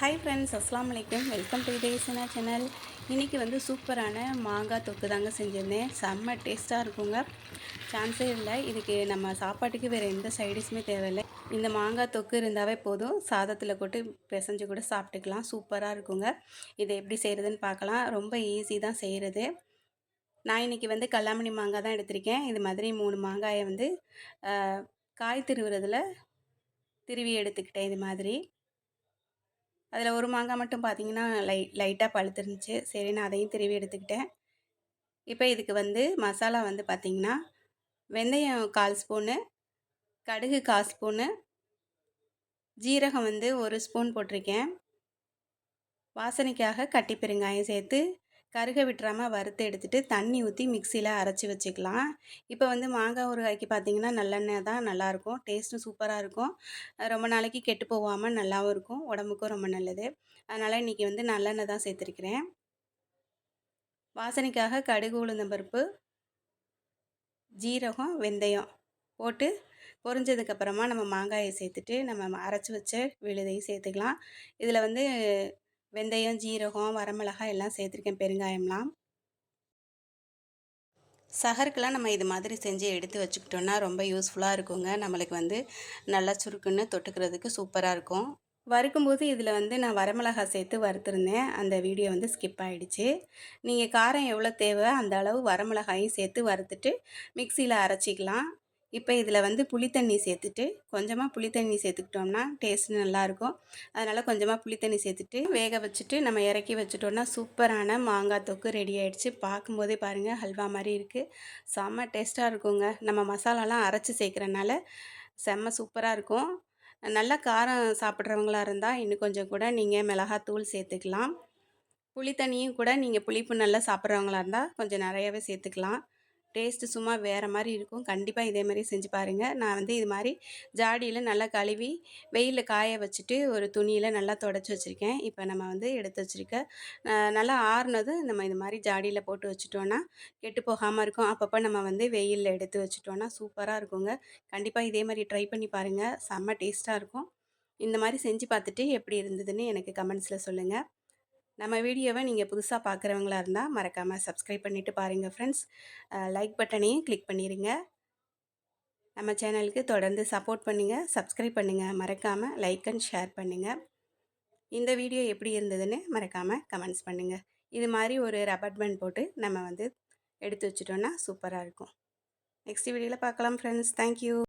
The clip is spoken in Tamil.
ஹாய் ஃப்ரெண்ட்ஸ் அஸ்லாம் வலைக்கம் வெல்கம் டு தேசனா சேனல் இன்றைக்கி வந்து சூப்பரான மாங்காய் தொக்கு தாங்க செஞ்சுருந்தேன். செம்ம டேஸ்ட்டாக இருக்குங்க. சான்ஸே இல்லை. இதுக்கு நம்ம சாப்பாட்டுக்கு வேறு எந்த சைடிஷுமே தேவையில்லை. இந்த மாங்காய் தொக்கு இருந்தாவே போதும். சாதத்தில் போட்டு பிசைஞ்சு கூட சாப்பிட்டுக்கலாம். சூப்பராக இருக்குங்க. இதை எப்படி செய்கிறதுன்னு பார்க்கலாம். ரொம்ப ஈஸி தான் செய்கிறது நான் இன்றைக்கி வந்து கல்லாமணி மாங்காய் தான் எடுத்திருக்கேன். இது மாதிரி மூணு மாங்காயை வந்து காய் திருவுறதில் திருவி எடுத்துக்கிட்டேன் இது மாதிரி. அதில் ஒரு மாங்காய் மட்டும் பார்த்தீங்கன்னா லை லைட்டாக பழுத்துருந்துச்சு. சரி நான் அதையும் திருவி எடுத்துக்கிட்டேன். இப்போ இதுக்கு வந்து மசாலா வந்து பார்த்திங்கன்னா வெந்தயம் கால் ஸ்பூனு கடுகு கால் ஸ்பூனு ஜீரகம் வந்து ஒரு ஸ்பூன் போட்டிருக்கேன். வாசனைக்காக கட்டி பெருங்காயம் சேர்த்து கருக விட்டுறாமல் வறுத்து எடுத்துகிட்டு தண்ணி ஊற்றி மிக்சியில் அரைச்சி வச்சுக்கலாம். இப்போ வந்து மாங்காய் ஊறுகாய்க்கு பார்த்திங்கன்னா நல்லெண்ணெய் தான் நல்லாயிருக்கும் டேஸ்ட்டும் சூப்பராக இருக்கும். ரொம்ப நாளைக்கு கெட்டு போகாமல் நல்லாவும் இருக்கும். உடம்புக்கும் ரொம்ப நல்லது. அதனால் இன்றைக்கி வந்து நல்லெண்ணெய் தான் சேர்த்துருக்கிறேன். வாசனைக்காக கடுகு உளுந்தம்பருப்பு ஜீரகம் வெந்தயம் போட்டு பொரிஞ்சதுக்கப்புறமா நம்ம மாங்காயை சேர்த்துட்டு நம்ம அரைச்சி வச்ச விழுதையும் சேர்த்துக்கலாம். இதில் வந்து வெந்தயம் ஜீரகம் வரமிளகாய் எல்லாம் சேர்த்துருக்கேன் பெருங்காயம்லாம். சகருக்கெல்லாம் நம்ம இது மாதிரி செஞ்சு எடுத்து வச்சுக்கிட்டோன்னா ரொம்ப யூஸ்ஃபுல்லாக இருக்குங்க. நம்மளுக்கு வந்து நல்லா சுருக்குன்னு தொட்டுக்கிறதுக்கு சூப்பராக இருக்கும். வறுக்கும்போது இதில் வந்து நான் வரமிளகாய் சேர்த்து வறுத்துருந்தேன். அந்த வீடியோ வந்து ஸ்கிப் ஆகிடுச்சு நீங்கள் காரம் எவ்வளோ தேவை அந்த அளவு வரமிளகாயும் சேர்த்து வறுத்துட்டு மிக்சியில் அரைச்சிக்கலாம். இப்போ இதில் வந்து புளித்தண்ணி சேர்த்துட்டு கொஞ்சமாக புளித்தண்ணி சேர்த்துக்கிட்டோம்னா டேஸ்ட் நல்லாயிருக்கும். அதனால் கொஞ்சமாக புளித்தண்ணி சேர்த்துட்டு வேக வச்சுட்டு நம்ம இறக்கி வச்சுட்டோம்னா சூப்பரான மாங்காய் தொக்கு ரெடி ஆகிடுச்சு பார்க்கும்போதே பாருங்கள் ஹல்வா மாதிரி இருக்குது செம்ம டேஸ்ட்டாக இருக்குங்க. நம்ம மசாலாலாம் அரைச்சி சேர்க்குறனால செம்ம சூப்பராக இருக்கும். நல்லா காரம் சாப்பிட்றவங்களா இருந்தால் இன்னும் கொஞ்சம் கூட நீங்கள் மிளகாத்தூள் சேர்த்துக்கலாம். புளித்தண்ணியும் கூட நீங்கள் புளிப்பு நல்லா சாப்பிட்றவங்களா இருந்தால் கொஞ்சம் நிறையவே சேர்த்துக்கலாம். டேஸ்ட்டு சும்மா வேறு மாதிரி இருக்கும். கண்டிப்பாக இதே மாதிரி செஞ்சு பாருங்கள் நான் வந்து இது மாதிரி ஜாடியில் நல்லா கழுவி வெயிலில் காய வச்சுட்டு ஒரு துணியில் நல்லா தொடச்சி வச்சுருக்கேன். இப்போ நம்ம வந்து எடுத்து வச்சுருக்க நல்லா ஆறுனதும் நம்ம இது மாதிரி ஜாடியில் போட்டு வச்சுட்டோன்னா கெட்டு போகாமல் இருக்கும். அப்பப்போ நம்ம வந்து வெயிலில் எடுத்து வச்சுட்டோன்னா சூப்பராக இருக்குங்க. கண்டிப்பாக இதே மாதிரி ட்ரை பண்ணி பாருங்கள் செம்ம டேஸ்ட்டாக இருக்கும். இந்த மாதிரி செஞ்சு பார்த்துட்டு எப்படி இருந்ததுன்னு எனக்கு கமெண்ட்ஸில் சொல்லுங்கள் நம்ம வீடியோவை நீங்கள் புதுசாக பார்க்குறவங்களா இருந்தால் மறக்காமல் சப்ஸ்கிரைப் பண்ணிவிட்டு பாருங்கள் ஃப்ரெண்ட்ஸ். லைக் பட்டனையும் கிளிக் பண்ணிடுங்க நம்ம சேனலுக்கு தொடர்ந்து சப்போர்ட் பண்ணுங்கள் சப்ஸ்கிரைப் பண்ணுங்கள் மறக்காமல் லைக் அண்ட் ஷேர் பண்ணுங்கள் இந்த வீடியோ எப்படி இருந்ததுன்னு மறக்காமல் கமெண்ட்ஸ் பண்ணுங்கள் இது மாதிரி ஒரு ரப்பர் பேண்ட் போட்டு நம்ம வந்து எடுத்து வச்சிட்டோன்னா சூப்பராக இருக்கும். நெக்ஸ்ட் வீடியோவில் பார்க்கலாம் ஃப்ரெண்ட்ஸ். தேங்க்யூ.